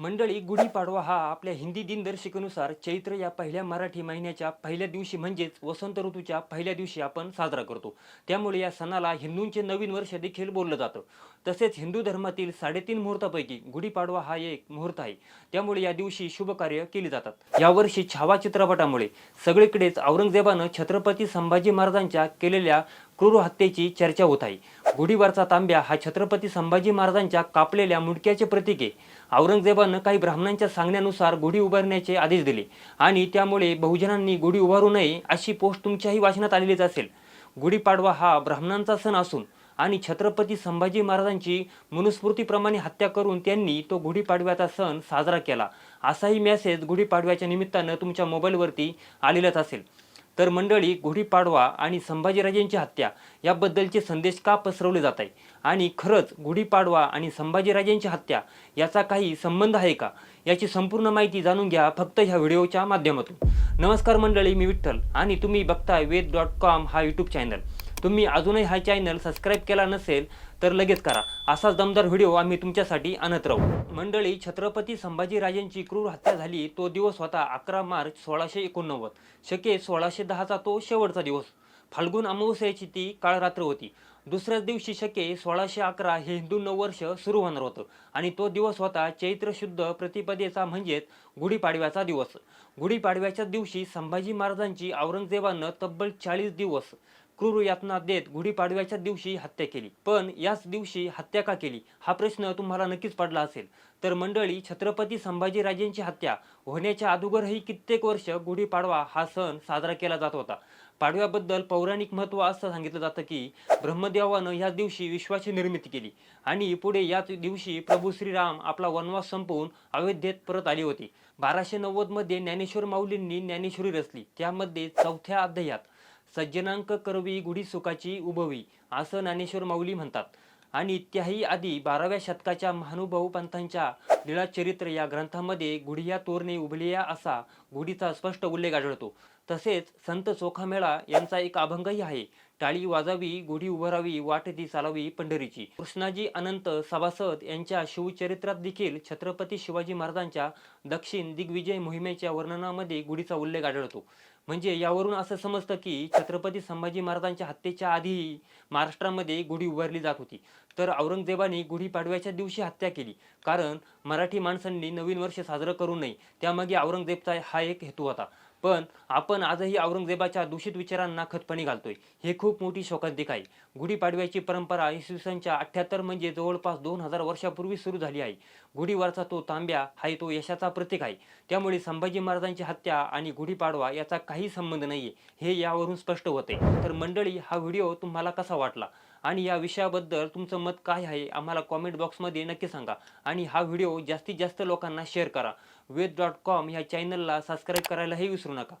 मंडळी गुढीपाडवा हा आपल्या हिंदी दिनदर्शिकेनुसार चैत्र या पहिल्या मराठी महिन्याच्या पहिल्या दिवशी म्हणजेच वसंत ऋतूच्या पहिल्या दिवशी आपण साजरा करतो. त्यामुळे या सणाला हिंदूंचे नवीन वर्ष देखील बोललं जातं. तसेच हिंदू धर्मातील साडेतीन मुहूर्तापैकी गुढीपाडवा हा एक मुहूर्त आहे. त्यामुळे या दिवशी शुभकार्य केली जातात. यावर्षी छावा चित्रपटामुळे सगळीकडेच औरंगजेबानं छत्रपती संभाजी महाराजांच्या केलेल्या क्रूर हत्येची चर्चा होत आहे. गुढीवरचा तांब्या हा छत्रपती संभाजी महाराजांच्या कापलेल्या मुंडक्याचे प्रतीक आहे. औरंगजेबानं काही ब्राह्मणांच्या सांगण्यानुसार गुढी उभारण्याचे आदेश दिले. आणि त्यामुळे बहुजनांनी गुढी उभारू नये अशी पोस्ट तुमच्याही वाचनात आलेलीच असेल. गुढीपाडवा हा ब्राह्मणांचा सण असून आणि छत्रपती संभाजी महाराजांची मनुस्मृतीप्रमाणे हत्या करून त्यांनी तो गुढीपाडव्याचा सण साजरा केला. असाही मेसेज गुढीपाडव्याच्या निमित्तानं तुमच्या मोबाईलवरती आलेलाच असेल. तर मंडळी गुढीपाडवा आणि संभाजीराजेंची हत्या याबद्दलचे संदेश का पसरवले जात आहे? आणि खरंच गुढीपाडवा आणि संभाजीराजेंची हत्या याचा काही संबंध आहे का? याची संपूर्ण माहिती जाणून घ्या फक्त ह्या व्हिडिओच्या माध्यमातून. नमस्कार मंडळी मी विठ्ठल आणि तुम्ही बघताय वेद डॉट कॉम हा यूट्यूब चॅनल तुम्ही अजूनही हा चॅनल सबस्क्राईब केला नसेल तर लगेच करा. असाच दमदार व्हिडिओ आम्ही तुमच्यासाठी आणत राहू. मंडळी छत्रपती संभाजीराजेंची क्रूर हत्या झाली तो दिवस होता अकरा मार्च सोळाशे एकोणनव्वद. शके सोळाशे दहाचा तो शेवटचा दिवस. फाल्गुन अमावस्याची ती काळरात्र होती. दुसऱ्याच दिवशी शके सोळाशे अकरा हे हिंदू नववर्ष सुरू होणार होतं आणि तो दिवस होता चैत्र शुद्ध प्रतिपदेचा म्हणजेच गुढीपाडव्याचा दिवस. गुढीपाडव्याच्या दिवशी संभाजी महाराजांची औरंगजेबानं तब्बल चाळीस दिवस क्रूर यातना देत गुढीपाडव्याच्या दिवशी हत्या केली. पण याच दिवशी हत्या का केली? हा प्रश्न तुम्हाला नक्कीच पडला असेल. तर मंडळी छत्रपती संभाजीराजेंची हत्या होण्याच्या अगोदरही कित्येक वर्ष गुढीपाडवा हा सण साजरा केला जात होता. पाडव्याबद्दल पौराणिक महत्त्व असं सांगितलं जातं की ब्रह्मदेवानं या दिवशी विश्वाची निर्मिती केली आणि पुढे याच दिवशी प्रभू श्रीराम आपला वनवास संपवून अयोध्येत परत आली होती. बाराशे नव्वदमध्ये ज्ञानेश्वर माऊलींनी ज्ञानेश्वरी रचली. त्यामध्ये चौथ्या अध्यायात सज्जनांक करवी गुढी सुखाची उभवी असं ज्ञानेश्वर माऊली म्हणतात. आणि त्याही आधी बाराव्या शतकाच्या महानुभाऊ पंथांच्या लीळा चरित्र या ग्रंथामध्ये गुढिया तोरणे उभलिया असा गुढीचा स्पष्ट उल्लेख आढळतो. तसेच संत चोखामेळा यांचा एक अभंगही आहे. टाळी वाजावी गुढी उभारावी वाट ती चालावी पंढरीची. कृष्णाजी अनंत सभासद यांच्या शिवचरित्रात देखील छत्रपती शिवाजी महाराजांच्या दक्षिण दिग्विजय मोहिमेच्या वर्णनामध्ये गुढीचा उल्लेख आढळतो. म्हणजे यावरून असं समजतं की छत्रपती संभाजी महाराजांच्या हत्येच्या आधीही महाराष्ट्रामध्ये गुढी उभारली जात होती. तर औरंगजेबाने गुढीपाडव्याच्या दिवशी हत्या केली. कारण मराठी माणसांनी नवीन वर्ष साजरं करू नये. त्यामागे औरंगजेबचा हा एक हेतू होता. पण आपण आजही औरंगजेबाच्या दूषित विचारांना खतपणी घालतोय. हे खूप मोठी शोकांतिक आहे. गुढीपाडव्याची परंपरा इसवी सनच्या अठ्ठ्याहत्तर म्हणजे जवळपास दोन हजार वर्षापूर्वी सुरू झाली आहे. गुढीवरचा तो तांब्या हा तो यशाचा प्रतीक आहे. त्यामुळे संभाजी महाराजांची हत्या आणि गुढीपाडवा याचा काही संबंध नाही हे यावरून स्पष्ट होते. तर मंडळी हा व्हिडिओ तुम्हाला कसा वाटला? आणि या विषयाबद्दल तुमचं मत काय आहे आम्हाला कॉमेंट बॉक्समध्ये नक्की सांगा. आणि हा व्हिडिओ जास्तीत जास्त लोकांना शेअर करा. वेद डॉट कॉम ह्या चॅनलला सबस्क्राईब करायलाही विसरू नका.